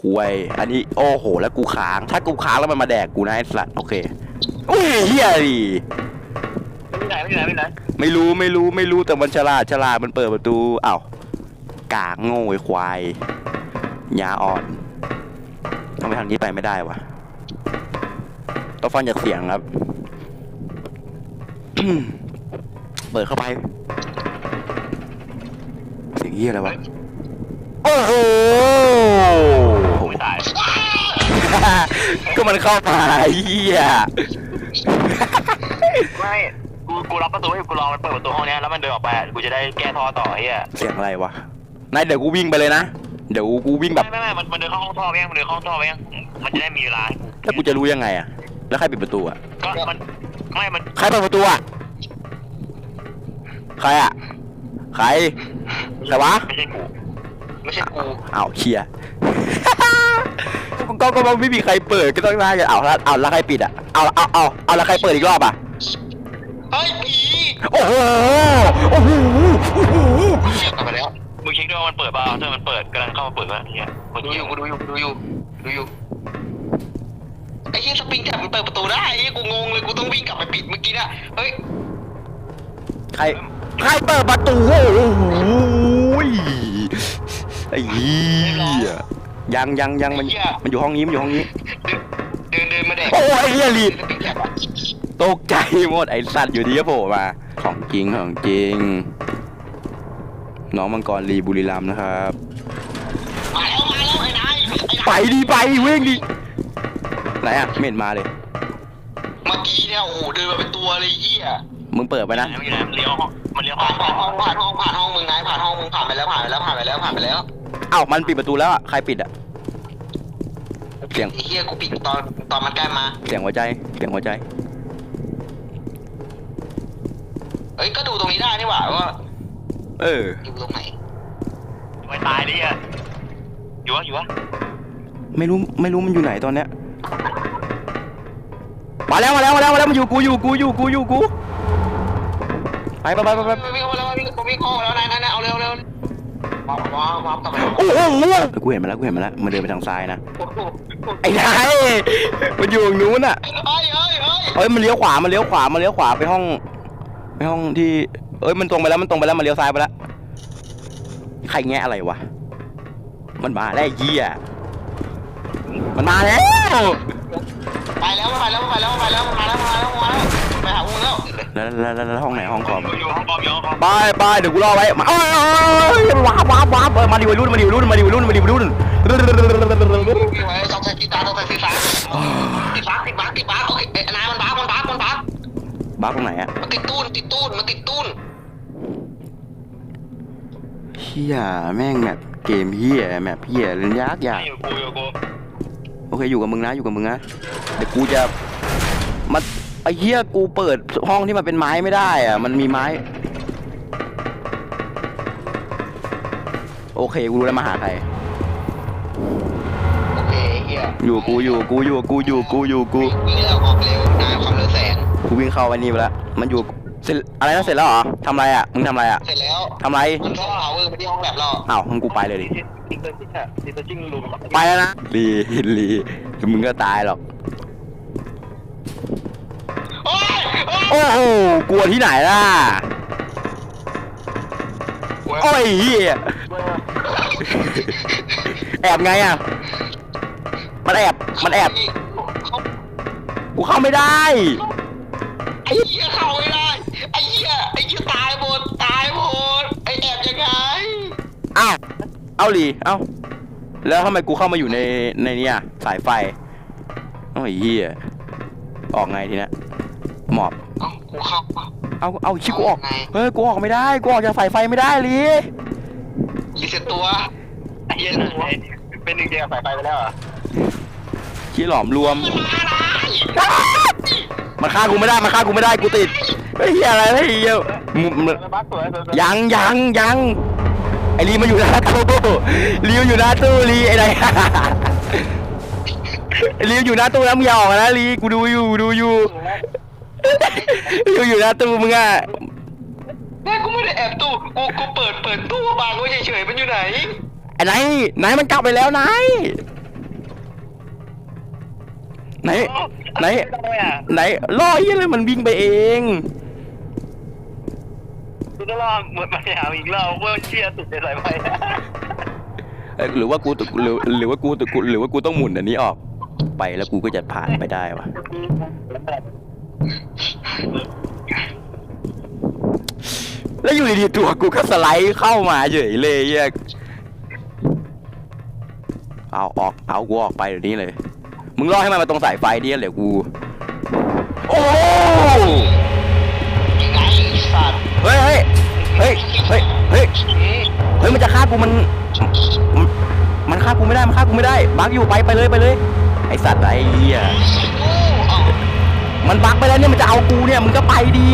คุยอันนี้โอ้โห แล้วกูค้าง ถ้ากูค้างแล้วมันมาแดกกูนะไอ้สัตว์โอเคอุ้ยเฮียดิไม่ไหนไม่ไหนไม่ไหนไม่รู้ไม่รู้ไม่รู้แต่มันฉลาดฉลาดมันเปิดประตูอ้าวกากโง่ไอ้ควายยาอ่อนทำไมทางนี้ไปไม่ได้วะต้องฟังจากเสียงครับเปิดเข้าไป เสียงเฮียอะไรวะโอ้โหผมไม่ ตาย ก็มันเข้ามาเฮียไม่ กู กูล็อกประตูให้กูรอมันเปิดประตูห้องเนี้ยแล้วมันเดินออกไปอะกูจะได้แก้ท่อต่อไอ้เหี้ยเสียงอะไรวะนายเดี๋ยวกูวิ่งไปเลยนะ เดี๋ยวกูวิ่งแบบไม่ไม่ไม่มันมันเดินเข้าห้องท่อไปยังมันเดินเข้าห้องท่อไปยังมันจะได้มีเวลาให้กูแล้วกูจะรู้ยังไงอะแล้วใครปิดประตูอะก็มัน ไม่ มัน ใครเปิดประตูอะใครอะใครใครวะไม่ใช่กู ไม่ใช่กูอ้าวเคลียร์ ก็ก็ก็ไม่มีใครเปิดก็ต้องน่าจะเอาแล้วเอาแล้วใครปิดอะเอาเอาเอาเอาแล้วใครเปิดอีกรอบอะเฮ้ยผีโอ้โหโอ้โหโอ้โหกลับไปแล้วมึงเช็คด้วยว่ามันเปิดเปล่าถ้ามันเปิดกำลังเข้ามาเปิดวะเนี่ยดูอยู่กูดูอยู่กูดูอยู่ดูอยู่ไอ้เหี้ยสปริงแท็บมันเปิดประตูได้ไอ้เหี้ยกูงงเลยกูต้องวิ่งกลับไปปิดเมื่อกี้นะเฮ้ยใครใครเปิดประตูโอ้โหไอ้เหี้ย ยังยังยังมัน มันอยู่ห้องนี้มันอยู่ห้องนี้ เดินเดินมาแดกโอ้ยไอ้เหี้ยรีสปริงแท็บอะตกใจหมดไอ้สัตว์อยู่ดีก็โผล่มา ของจริงของจริง น้องมังกรรีบุรีรัมย์นะครับ มาแล้วมาแล้วไอ้นายไอ้นายไปดีไปเว้งดิไหนอะไม่เห็นมาเลย เมื่อกี้เนี่ยโอ้โหเดินมาเป็นตัวเลยเหี้ยมึงเปิดไปนะ มันอยู่ไหนมันเลี้ยวห้องมันเลี้ยวห้องผ่านห้องผ่านห้องผ่านห้องมึงนายผ่านห้องมึงผ่านไปแล้วผ่านไปแล้วผ่านไปแล้วผ่านไปแล้วเอ้ามันปิดประตูแล้วอะใครปิดอะเสียงไอ้เหี้ยกูปิดตอนตอนมันใกล้มา เสียงหัวใจเสียงหัวใจ เอ้ยก็ดูตรงนี้ได้นี่หว่าว่าเออ อยู่ตรงไหนไม่ตายดิอะอยู่วะอยู่วะไม่รู้ไม่รู้มันอยู่ไหนตอนเนี้ยมาแล้วมาแล้วมาแล้วมาแล้วมันอยู่กูอยู่กูอยู่กูอยู่กูไปไปไปไปไปวิ่งเข้ามาแล้ววิ่งวิ่งเข้ามาแล้วนายนายนายเอาเร็วเร็วว้าว ว้าวว้าวกลับไปแล้วโอ้โหกูเห็นมาแล้วกูเห็นมาแล้วมันเดินไปทางซ้ายนะไอ้นายมันอยู่ตรงนู้นอะเฮ้ยเฮ้ยเฮ้ยเอ้ยมันเลี้ยวขวามันเลี้ยวขวามันเลี้ยวขวาไปห้องไปห้องที่เอ้ยมันตรงไปแล้วมันตรงไปแล้วมันเลี้ยวซ้ายไปแล้วใครแงะอะไรวะมันมาแล้วไอ้เหี้ยมันมาแล้วไปแล้วไปแล้วไปแล้วไปแล้วมาแล้วมาแล้ว แล้วแล้วแล้วแล้วแล้วห้องไหนห้องคอมอยู่ห้องคอมอยู่ห้องคอมไปไปเดี๋ยวกูรอไว้มาเอ้ยว้าบว้าบว้าบเออมาดิวัยรุ่นมาดิวัยรุ่นมาดิวัยรุ่นมาดิวัยรุ่นต้องใส่กีตาร์ต้องใส่กีตาร์ติดบั๊กติดบั๊กติดบั๊กโอเคไอ้นายมันบั๊กมันบั๊กมันบั๊กบ้าตรงไหนอะมันติดตู้นติดตู้นมันติดตู้นเฮียแม่งแบบเกมเฮียแบบเฮียเล่นยากยากอยู่กูอยู่กูโอเคอยู่กับมึงนะอยู่กับมึงนะเดี๋ยวกูจะมาไอ้เหี้ยกูเปิดห้องที่มันเป็นไม้ไม่ได้อะมันมีไม้ โอเคกูรู้แล้วมาหาใคร โอเคเฮียอยู่กูอยู่กูอยู่กูอยู่กูอยู่กู วิ่งเร็วออกเร็วนายความเร็วแสงกูวิ่งเข้าไปนี่ไปแล้ว มันอยู่เสร็จอะไรนะเสร็จแล้วเหรอทำอะไรอะ มึงทำอะไรอะเสร็จแล้วทำอะไรมันท่อเอาเวอร์ไปที่ห้องแลบเราอ้าวงั้นกูไปเลยดิ ดิเตอร์จิ้งอะดิเตอร์จิ้งลุมไปแล้วนะลีลีมึงก็ตายหรอก โอ้โหกลัวที่ไหนล่ะ โอ้ยเหี้ยแอบไงอะ มันแอบ มันแอบ กูเข้าไม่ได้ ไอ้เหี้ยเข้าไม่ได้ ไอ้เหี้ย ไอ้เหี้ยตายหมด ตายหมด ไอ้แอบยังไง อ้าว เอาหลีเอ้าแล้วทำไมกูเข้ามาอยู่ในในเนี้ยสายไฟ โอ้ยเฮียออกไงทีเนี้ย กูเข้าเอาเอาชิกูออกไงเฮ้ยกูออกไม่ได้กูออกจากสายไฟไม่ได้ลีรีเซ็ตตัวไอ้เหี้ยเป็นหนึ่งเดียวสายไฟไปแล้วเหรอชี้หลอมรวมมันมาได้มันฆ่ากูไม่ได้มันฆ่ากูไม่ได้กูติดเฮ้ยเฮียอะไรเฮ้ยเฮียมึงมึงบักสวยยังยังยังไอลีมาอยู่หน้าตู้ลีมาอยู่หน้าตู้ลีไอ้ไหนไอลีอยู่หน้าตู้แล้วมึงอย่าออกนะลีกูดูอยู่ดูอยู่ อยู่อยู่หน้าตู้มึงอะแม่กูไม่ได้แอบตู้กูกูเปิดเปิดตู้บางไว้เฉยๆมันอยู่ไหนไอ้ไหนไหนมันกลับไปแล้วไหนไหนไหนทำไมอะไหนล่อเหี้ยเลยมันวิ่งไปเองกูต้องรอเหมือนมาหาอีกรอบเพื่อเชียร์ติดในสายไฟเอ้ยหรือว่ากูหรือหรือว่ากูกูหรือว่ากูต้องหมุนอันนี้ออกไปแล้วกูก็จะผ่านไปได้วะ แล้วอยู่ดีๆตัวกูก็สไลด์เข้ามาเฉยเลยเหี้ยเอาออกเอากูออกไปเดี๋ยวนี้เลย มึงล่อให้มันมาตรงสายไฟดิเดี๋ยวกู โอ้ยังไงสัตว์เฮ้ยเฮ้ยเฮ้ยเฮ้ยเฮ้ยเฮ้ยมันจะฆ่ากูมันมัน มันฆ่ากูไม่ได้มันฆ่ากูไม่ได้บักอยู่ไปไปเลยไปเลย ไอสัตว์ไอ้เหี้ย มันบักไปแล้วเนี่ยมันจะเอากูเนี่ยมึงก็ไปดี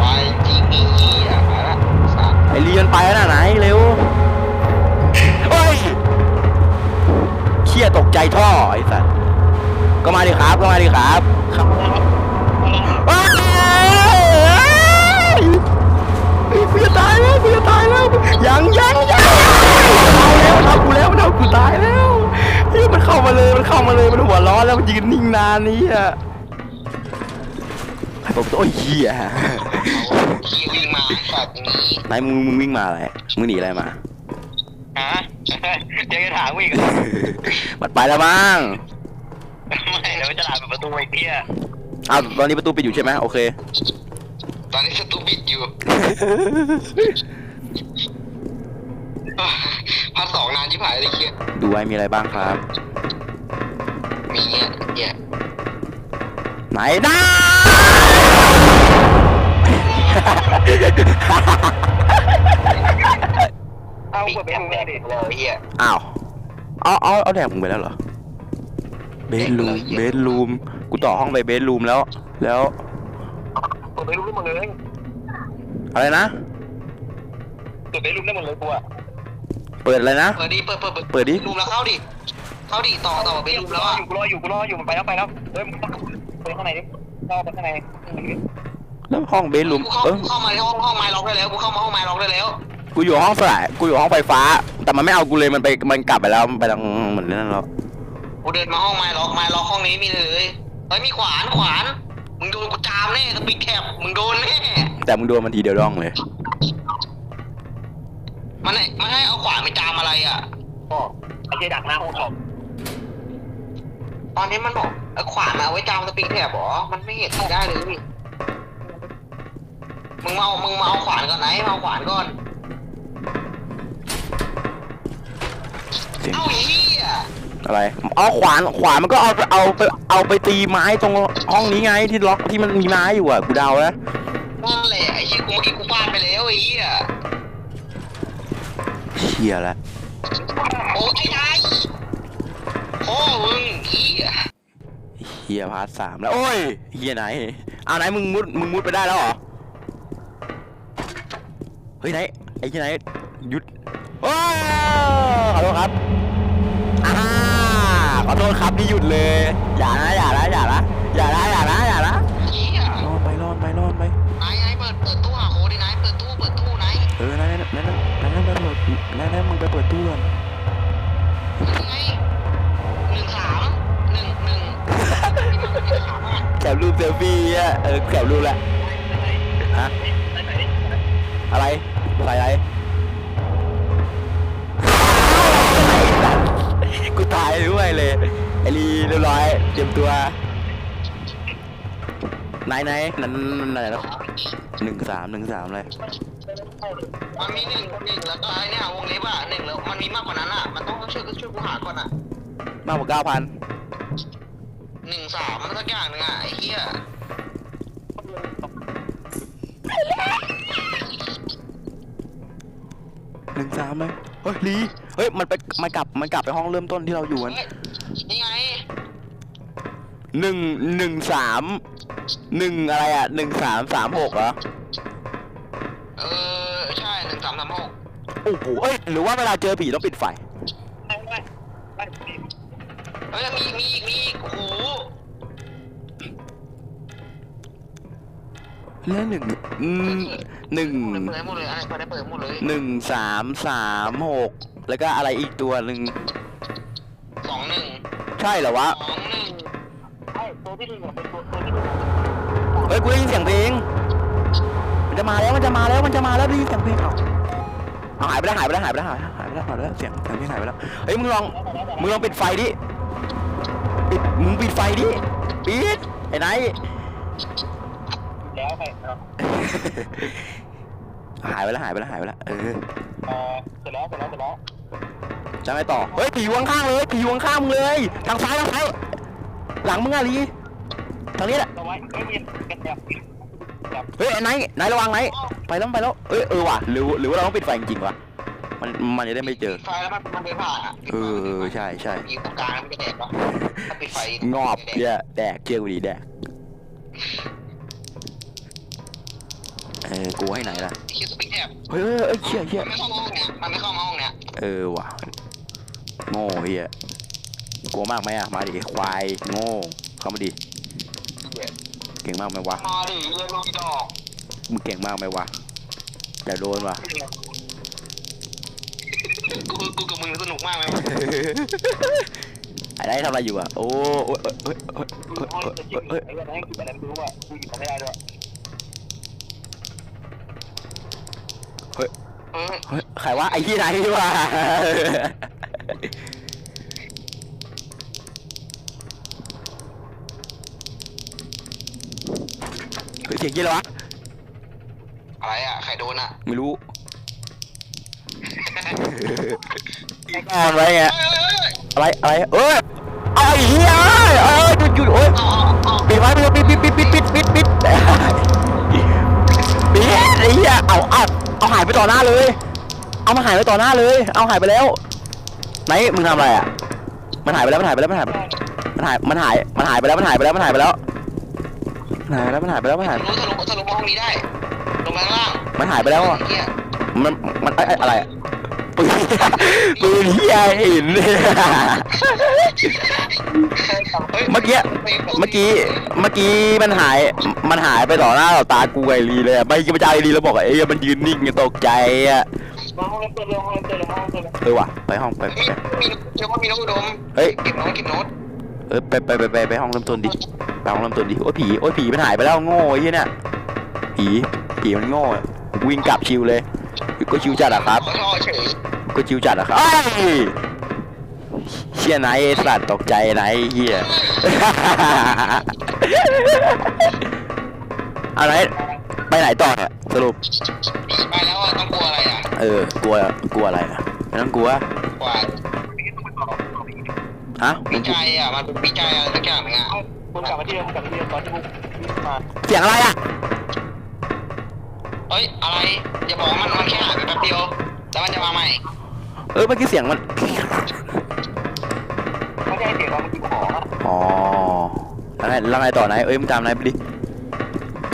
วายจริงนี่อะมาละสัตว์ไอเรียนไปแล้วนะไหนเร็วเฮ้ยเชี่ยตกใจท่อไอสัตว์ก็มาดิครับก็มาดิครับครับว้ายกูจะตายแล้วกูจะตายแล้วยังยังยังเอาแล้วมันเอากูแล้วมันเอากูตายแล้ว เฮ้ยมันเข้ามาเลยมันเข้ามาเลยมันหัวร้อนแล้วมันยืนนิ่งนานนี้อะไอ้ผมโอ้ยเหี้ยขี่วิ่งมาสัตว์นี้นายมึงมึงวิ่งมาอะไรมึงหนีอะไรมาฮะเดี๋ยวจะถามวิ่งมันไปแล้วมั้งไม่เดี๋ยวจะถามเปิดประตูไอ้เพี้ยอ้าวตอนนี้ประตูปิดอยู่ใช่ไหมโอเค ตอนนี้สตูบิดอยู่ พาร์ทสองนานชิบหายเลยเคียดูไว้มีอะไรบ้างครับ มีเนี่ยเนี่ยไหนนะ เอาไปเป็นแม่ดิเลยเฮีย อ้าวเอาเอาเอาแดกมึงไปแล้วเหรอ เบดรูมเบดรูมกูต่อห้องไปเบดรูมแล้ว แล้วเปิดไปรูปได้หมดเลยอะไรนะ เปิดไปรูปได้หมดเลยกูอะ เปิดอะไรนะ เปิดดิเปิดเปิดเปิดดิรูมแล้วเข้าดิเข้าดิต่อต่อไปรูมแล้วอะอยู่กูรออยู่กูรออยู่มันไปแล้วไปแล้วเฮ้ยมึงต้องไปข้างในดิเข้าไปข้างในแล้วห้องเบดรูมกูเข้าเออกูเข้ามาในห้องห้องไม้ล็อกได้แล้วกูเข้ามาห้องไม้ล็อกได้แล้วกูอยู่ห้องสายกูอยู่ห้องไฟฟ้า แต่มันไม่เอากูเลยมันไปมันกลับไปแล้วมันไปทางเหมือนนั่นแล้วกูเดินมาห้องไม้ล็อกไม้ล็อกห้องนี้มีเลยเฮ้ยมีขวานขวานมึงโดนกูจามแน่สปีดแคปมึงโดนแน่แต่มึงโดนมันทีเดียวร่องเลย มันให้มันให้เอาขวานไปจามอะไรอะก็ไอ้เจดักหน้าห้องสอบตอนนี้มันบอกเอาขวานมาเอาไว้จามสปีดแคปหรอ มันไม่เห็นได้เลยมึงมาเอามึงมาเอาขวานก่อนไหนมาเอาขวานก่อนเสียงเอ้าไอ้เหี้ยอะไรเอาขวานขวานมันก็เอาไปเอาไปเอาไปตีไม้ตรงห้องนี้ไงที่ล็อกที่มันมีไม้อยู่อะกูเดานะนั่นแหละไอ้เหี้ยกูเมื่อกี้กูฟาดไปแล้วไอ้เหี้ย เชี่ยแล้วโอ้ไอ้นายพ่อมึงเหี้ยเฮียพาร์ทสามแล้ว โอ้ยเฮียไหนเอาไหนมึงมุดมึงมุดไปได้แล้วเหรอ เฮ้ยไหนไอ้เฮียไหนหยุดโอ้ขอโทษครับอ่าขอโทษครับนี่หยุดเลย อย่านะอย่านะอย่านะอย่านะอย่านะ นั่นไปเปิดนั่นนั่นมึงไปเปิดตู้ก่อนยังไงหนึ่งสามหนึ่งหนึ่งหนึ่งสามอะแคปรูปเซลฟี่อะเออแคปรูปละฮะอะไรใส่อะไรกูตายด้วยเลยไอรีเรียบร้อยเตรียมตัวไหนไหนนั่นนั่นไหนแล้ว หนึ่งสามหนึ่งสามเลย มันมีหนึ่งหนึ่งแล้วก็ไอ้เนี่ยวงเล็บอะหนึ่งแล้วมันมีมากกว่านั้นอะ มันต้องช่วยช่วยกูหาก่อนอะมากกว่าเก้าพันหนึ่งสามสักอย่างหนึ่งอะไอ้เหี้ยหนึ่งสามเลยเฮ้ยลีเฮ้ยมันไปมันกลับมันกลับไปห้องเริ่มต้นที่เราอยู่กันเฮ้ยนี่ไงหนึ่งหนึ่งสาม หนึ่งอะไรอะหนึ่งสามสามหกเหรอ เออใช่หนึ่งสามสามหกโอ้โหเอ้ยหรือว่าเวลาเจอผีต้องปิดไฟเฮ้ยมีมีอีกมีอีกโอ้โหแล้วหนึ่งอืมหนึ่งเปิดหมดเลยอะไรเปิดได้เปิดหมดเลยหนึ่งสามสามหกแล้วก็อะไรอีกตัวหนึ่งสองหนึ่งใช่เหรอวะสองหนึ่ง ไอ้ตัวที่หนึ่งอะเป็นตัวตัวที่หนึ่งเฮ้ยกูได้ยินเสียงเพลงมันจะมาแล้วมันจะมาแล้วมันจะมาแล้วได้ยินเสียงเพลงเอาเอาหายไปแล้วหายไปแล้วหายไปแล้วหายหายไปแล้วหายไปแล้วเสียงเสียงเพลงหายไปแล้วเฮ้ยมึงลองมึงลองปิดไฟดิปิดมึงปิดไฟดิปิดไอ้ไนแล้วไปเนาะหายไปแล้วหายไปแล้วหายไปแล้วเออเออเสร็จแล้วเสร็จแล้วเสร็จแล้วจะไงต่อเฮ้ยผีอยู่ข้างๆเลยผีอยู่ข้างๆมึงเลยทางซ้ายทางซ้ายหลังมึงอะลี ทางนี้แหละเอาไว้ไม่มีกันแบบแบบเฮ้ยไอ้ไนท์ไนท์ระวังไนท์ไปแล้วไปแล้วเอ้ยเออว่ะหรือหรือว่าเราต้องปิดไฟจริงๆวะมันมันจะได้ไม่เจอไฟแล้วมันมันเดินผ่านอะเออเออใช่ใช่อยู่ตรงกลางมันจะแดกปะถ้าปิดไฟงอบเนี่ยแดกเชื่อกูดีแดกเออกูให้ไหนล่ะคิดสปริงแท็บเฮ้ยเฮ้ยเฮ้ยเชี่ยเชี่ยมันไม่เข้ามาห้องเนี้ยมันไม่เข้ามาห้องเนี้ยเออว่ะโง่เฮียกลัวมากไหมอะมาดิควายโง่เข้ามาดิเก่งมากไหมวะ มาดิเรียนลูกดอกมึงเก่งมากไหมวะอย่าโดนว่ะกูกูกับมึงสนุกมากไหมไอ้ได้ทำอะไรอยู่อะโอ้โอ้ยเฮ้ยเฮ้ยดูห้องจะจิ้มไอ้วันนั้นกินอะไรไม่รู้อะกูหยิบมาไม่ได้ด้วยเออเฮ้ยใครวะไอ้ที่ไหนวะเฮ้ย เสียงยี่อะไรวะ อะไรอะ ใครโดนอะไม่รู้แอนไว้ไงเฮ้ยเฮ้ยเฮ้ยอะไร อะไร เอ้ยไอ้เหี้ยเอ้ยหยุดหยุดโอ้ยเอาเอาเอาปิดไว้ปิดปิดปิดปิดปิดปิดปิดปิดปิดไอ้เหี้ยเอาเอาเอาหายไปต่อหน้าเลย เอามาหายไปต่อหน้าเลย เอาหายไปแล้ว ไหนมึงทำอะไรอะ มันหายไปแล้ว มันหายไปแล้ว มันหายไปมันหาย มันหาย มันหายไปแล้ว มันหายไปแล้ว มันหายไปแล้ว มันหายไปแล้วมันหายไปแล้วมันหายทะลุทะลุทะลุมาห้องนี้ได้ ลงมาข้างล่างมันหายไปแล้วอะเฮียมันมันเอ้ยเอ้ยอะไรอะปืนปืนเฮียหินเนี่ยฮ้ยเมื่อกี้เมื่อกี้เมื่อกี้มันหายมันหายไปต่อหน้าต่อตากูไอรีเลยอะไม่คิดว่าจะไอรีแล้วบอกว่าเอ้ยมันยืนนิ่งไงตกใจอะมาห้องเล่นเปิดเลยห้องเล่นเปิดเลยห้องเล่นเปิดเลยเออว่ะไปห้องไปไปมีไปมีเดี๋ยวว่ามีน้องอุดมเฮ้ย เก็บโน้ตเก็บโน้ต เออไปไปไปไปไปห้องเริ่มต้นดิไปห้องเริ่มต้นดิโอ้ยผีโอ้ยผีมันหายไปแล้วโง่ไอ้เหี้ยเนี่ยผีผีมันโง่อะวิ่งกลับชิวเลย ก็ชิวจัดอะครับขอโทษเฉยก็ชิวจัดอะครับเอ้ยเชี่ยไหนไอ้สัตว์ตกใจไหนไอ้เฮีย อะไรไปไหนต่อเนี่ยสรุป ไปแล้วอะต้องกลัวอะไรอะเออกลัวกลัวอะไรอะไม่ต้องกลัวกว่า ฮะวิจัยอะมันเป็นวิจัยอะไรสักอย่างหนึงอะคุณกลับมาที่เดิมคุณกลับมาที่เดิมตอนที่กูมาเสียงอะไรอะเฮ้ยอะไรอย่าบอกว่ามันมันแค่หายไปแป๊บเดียวแล้วมันจะมาใหม่เออเมื่อกี้เสียงมันไม่ใช่เสียงเราเมื่อกี้ของอะอ๋อแล้วไงแล้วไงต่อไหนเอ้ยมึงจำไหนไปดิ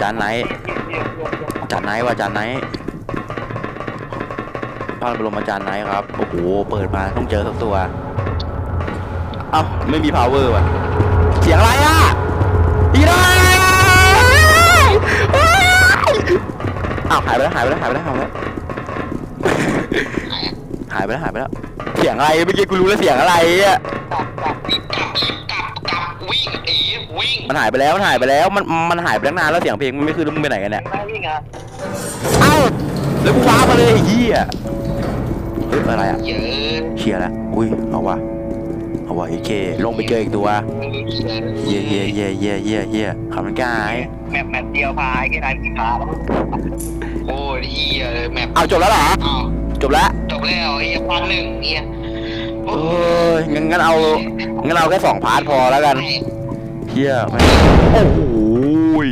จานไหนเดี๋ยวเดี๋ยวเดี๋ยวจานไหนว่าจานไหนพาไปลงมาจานไหนครับโอ้โหเปิดมาต้องเจอสักตัว เอ้าไม่มี power ว่ะเสียงอะไรอะอีได้อ้าวหายไปแล้วหายไปแล้วหายไปแล้วหายไปแล้วหายไปแล้วหายไปแล้วเสียงอะไรเมื่อกี้กูรู้แล้วเสียงอะไรอะกลับกลับกลับกลับกลับวิ่งเอ๋วิ่งมันหายไปแล้วมันหายไปแล้วมันมันหายไปตั้งนานแล้วเสียงเพลงมันไม่คือแล้วมึงไปไหนกันเนี่ยไม่วิ่งอะเอ้าแล้วกูว้ามาเลยไอ้เหี้ยเฮ้ยอะไรอะเยอะเชียร์แล้วอุ้ยเอาวะ เอาวะไอ้เค ลงไปเจออีกตัว เย่เย่เย่เย่เย่เย่ขับมันกายแมปแมปเดียวพายแค่นายกี่พาแล้วโอ้ยเฮียเลยแมปเอาจบแล้วเหรออ้าวจบแล้วจบแล้วเฮียพันหนึ่งเฮียเอ้ยงั้นงั้นเอางั้นเอาแค่สองพาร์ทพอแล้วกันเฮียไม่โอ้โหย